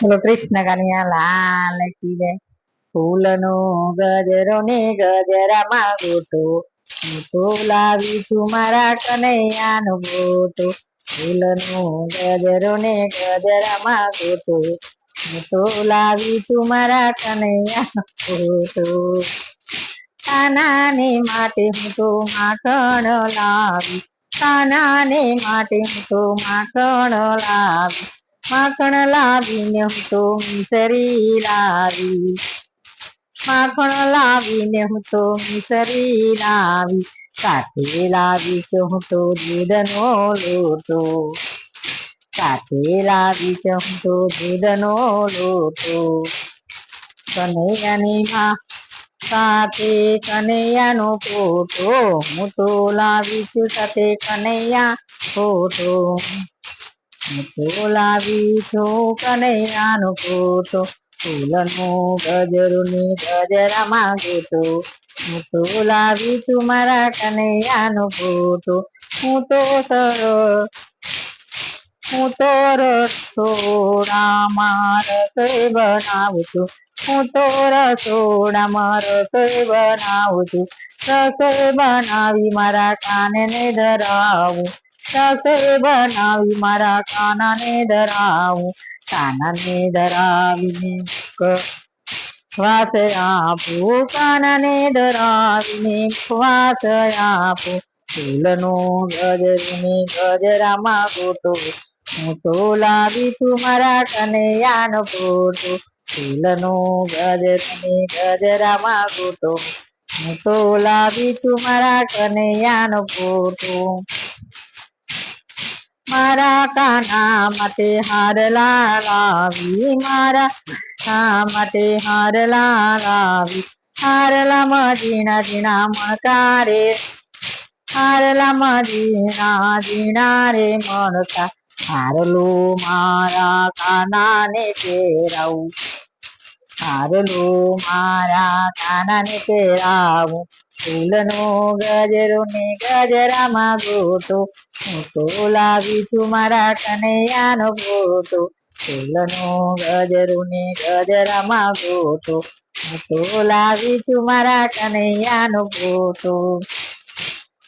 બોલો કૃષ્ણ કન્યા લાલ કી જય ફૂલનો ગજરો ને ગજરામાં ગોટો હું તો લાવી છું મારા કનૈયાનો ગોટો ફૂલનો ગજરો ને ગજરામાં ગોટો હું તો લાવી છું મારા કનૈયાનો ગોટો કાનાને માટે હું તો માખણ લાવી. કાનાને માટે હું તો માખણ લાવી. માખણ લાવીને હું તો મિસરી લાવી. માખણ લાવીને હું તો મિસરી લાવી. સાથે લાવી છો હું તો દૂધનો લોટો. સાથે લાવી છો હું તો દૂધનો લોટો. કનૈયાની માં સાથે કનૈયાનો ફોટો. હું તો લાવી છું સાથે કનૈયા ફોટો. હું તો લાવી છું કનૈયાનો ફોટો ફૂલનો ગજરુની ગજરા ગજરામાં ગોટો હું તો લાવી છું મારા કનૈયાનો ફોટો હું તો સર, હું તો રસોડામાં રસોઈ બનાવું છું. હું તો રસોડામાં રસોઈ બનાવું છું. રસોઈ બનાવી મારા કાનને ધરાવું. રસોઈ બનાવી મારા કાનાને ધરાવું. કાનાને ધરાવીને શ્વાસ આપું. કાનાને ધરાવીને શ્વાસ આપું. ફૂલનો ગજરીને ગજરામાં ગોટો હું તો લાવી છું મારા કનૈયાનો ફોટો. ફૂલનો ગજરીને ગજરામાં ગોટો હું તો લાવી છું મારા કનૈયાનો ફોટો. મારા કાના માટે હારલા લાવી મારા કાના માટે હારલા લાવી હારલા ઝીણા જીના મણકા રે હારલા ઝીણા જીના રે મણકા. હારલો મારા કાનાને ફેરાવું હારલો મારા કાનાને પહેરાવું. ફૂલનો ગજરો ને ગજરામાં ગોટો હું તો લાવી છું મારા કનૈયાનો ફોટો ફૂલનો ગજરો ને ગજરામાં ગોટો હું તો લાવી છું મારા કનૈયાનો ફોટો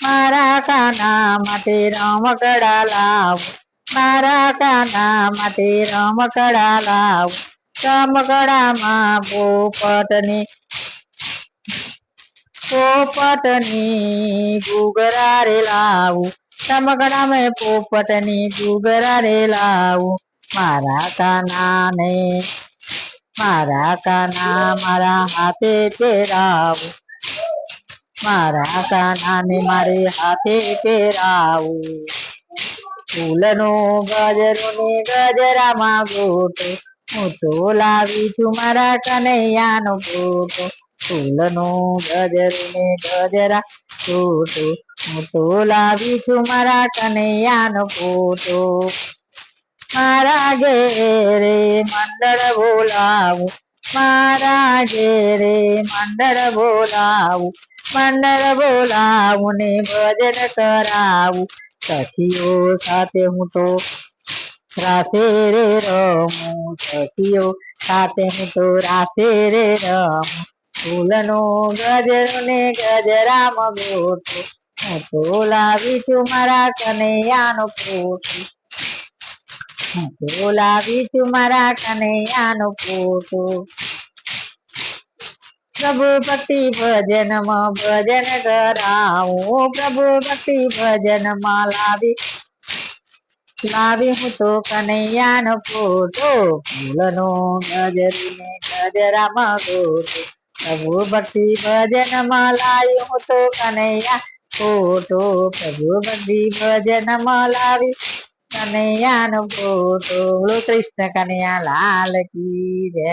મારા કાના માટે રમકડા લાવું મારા કાના માટે રમકડા લાવું રમકડામાં પોપટની પોપટની ગુગરા રે લાવું. રમકડામાં પોપટની ગુગરા રે લાવું. મારા કાનાને, મારા કાના મારા હાથે પહેરાવું. મારા કાનાને મારે હાથે પહેરાવું. ફૂલનો ગજરો ને ગજરામાં ગોટો હું તો લાવી છું મારા કનૈયાનો ફોટો ફૂલનો ગજરો ને ગજરા ફોટો હું તો લાવી છું મારા કનૈયાનો ફોટો. મારા ઘેરે મંડળ બોલાવું. મારા ઘેરે મંડળ બોલાવું. મંડળ બોલાવું ને ભજન કરાવું. સખીઓ સાથે હું તો રાસે રે રમું. સખીઓ સાથે હું તો રાસે રે રમું. ફૂલનો ગજરો ને ગજરામાં હું તો લાવી છું મારા કનૈયાનો પોતો. તો લાવી છું મારા કનૈયાનો પોતો. પ્રભુ ભક્તિ ભજનમાં ભજન કરાવું. પ્રભુ ભક્તિ ભજનમાં લાવી. લાવી હું તો કનૈયાનો ફોટો ફૂલનો ગજરીને ગજરામાં ગોટો પ્રભુ ભક્તિ ભજન લાવી હું તો કનૈયા. ફોટો પ્રભુ ભક્તિ ભજન લાવી કનૈયાનો ફોટો. કૃષ્ણ કનૈયા, લાલ કી જય.